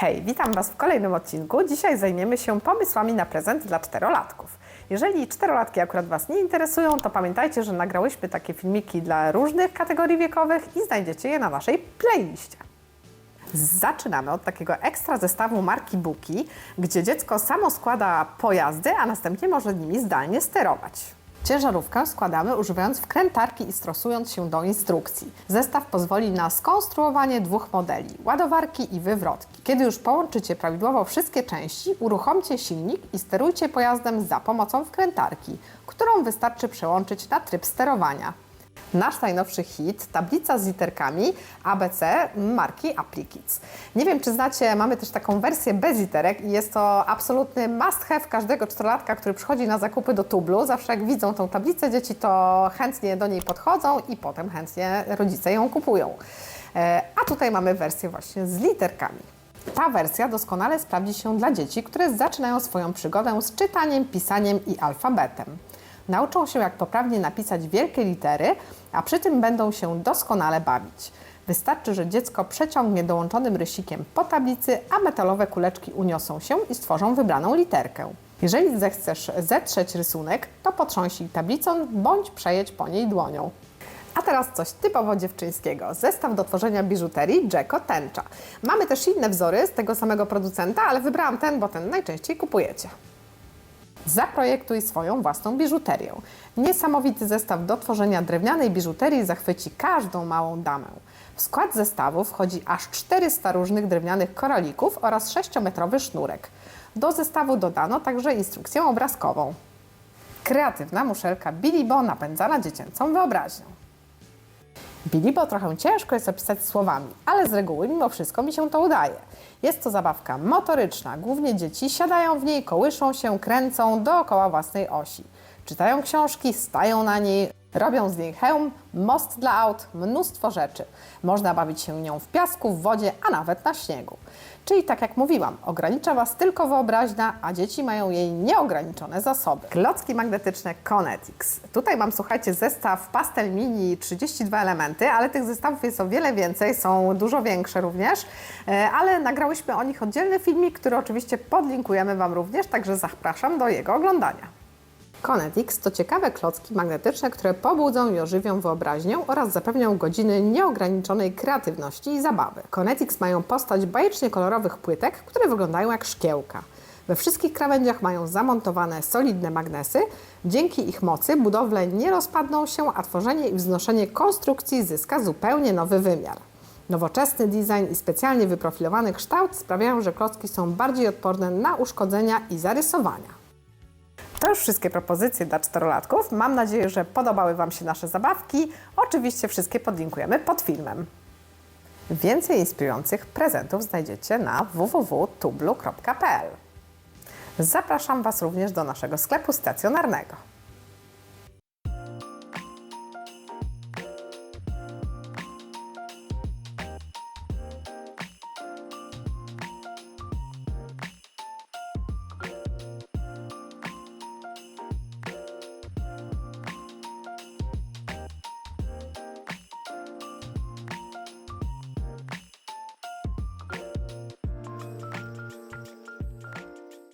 Hej, witam Was w kolejnym odcinku. Dzisiaj zajmiemy się pomysłami na prezent dla czterolatków. Jeżeli czterolatki akurat Was nie interesują, to pamiętajcie, że nagrałyśmy takie filmiki dla różnych kategorii wiekowych i znajdziecie je na naszej playliście. Zaczynamy od takiego ekstra zestawu marki Buki, gdzie dziecko samo składa pojazdy, a następnie może nimi zdalnie sterować. Ciężarówkę składamy używając wkrętarki i stosując się do instrukcji. Zestaw pozwoli na skonstruowanie dwóch modeli, ładowarki i wywrotki. Kiedy już połączycie prawidłowo wszystkie części, uruchomcie silnik i sterujcie pojazdem za pomocą wkrętarki, którą wystarczy przełączyć na tryb sterowania. Nasz najnowszy hit, tablica z literkami ABC marki AppliKids. Nie wiem, czy znacie, mamy też taką wersję bez literek i jest to absolutny must have każdego czterolatka, który przychodzi na zakupy do Tublu. Zawsze jak widzą tą tablicę, dzieci to chętnie do niej podchodzą i potem chętnie rodzice ją kupują. E, A tutaj mamy wersję właśnie z literkami. Ta wersja doskonale sprawdzi się dla dzieci, które zaczynają swoją przygodę z czytaniem, pisaniem i alfabetem. Nauczą się, jak poprawnie napisać wielkie litery, a przy tym będą się doskonale bawić. Wystarczy, że dziecko przeciągnie dołączonym rysikiem po tablicy, a metalowe kuleczki uniosą się i stworzą wybraną literkę. Jeżeli zechcesz zetrzeć rysunek, to potrząśnij tablicą bądź przejedź po niej dłonią. A teraz coś typowo dziewczyńskiego. Zestaw do tworzenia biżuterii Jacko Tęcza. Mamy też inne wzory z tego samego producenta, ale wybrałam ten, bo ten najczęściej kupujecie. Zaprojektuj swoją własną biżuterię. Niesamowity zestaw do tworzenia drewnianej biżuterii zachwyci każdą małą damę. W skład zestawu wchodzi aż 400 różnych drewnianych koralików oraz 6-metrowy sznurek. Do zestawu dodano także instrukcję obrazkową. Kreatywna muszelka Bilibo napędzana dziecięcą wyobraźnią. Bilibo trochę ciężko jest opisać słowami, ale z reguły mimo wszystko mi się to udaje. Jest to zabawka motoryczna, głównie dzieci siadają w niej, kołyszą się, kręcą dookoła własnej osi. Czytają książki, stają na niej, robią z niej hełm, most dla aut, mnóstwo rzeczy. Można bawić się nią w piasku, w wodzie, a nawet na śniegu. Czyli tak jak mówiłam, ogranicza Was tylko wyobraźnia, a dzieci mają jej nieograniczone zasoby. Klocki magnetyczne Conetix. Tutaj mam, słuchajcie, zestaw Pastel Mini 32 elementy, ale tych zestawów jest o wiele więcej, są dużo większe również, e, ale nagrałyśmy o nich oddzielny filmik, który oczywiście podlinkujemy Wam również, także zapraszam do jego oglądania. Conetix to ciekawe klocki magnetyczne, które pobudzą i ożywią wyobraźnię oraz zapewnią godziny nieograniczonej kreatywności i zabawy. Conetix mają postać bajecznie kolorowych płytek, które wyglądają jak szkiełka. We wszystkich krawędziach mają zamontowane solidne magnesy. Dzięki ich mocy budowle nie rozpadną się, a tworzenie i wznoszenie konstrukcji zyska zupełnie nowy wymiar. Nowoczesny design i specjalnie wyprofilowany kształt sprawiają, że klocki są bardziej odporne na uszkodzenia i zarysowania. To już wszystkie propozycje dla czterolatków. Mam nadzieję, że podobały Wam się nasze zabawki. Oczywiście wszystkie podlinkujemy pod filmem. Więcej inspirujących prezentów znajdziecie na www.tublu.pl. Zapraszam Was również do naszego sklepu stacjonarnego.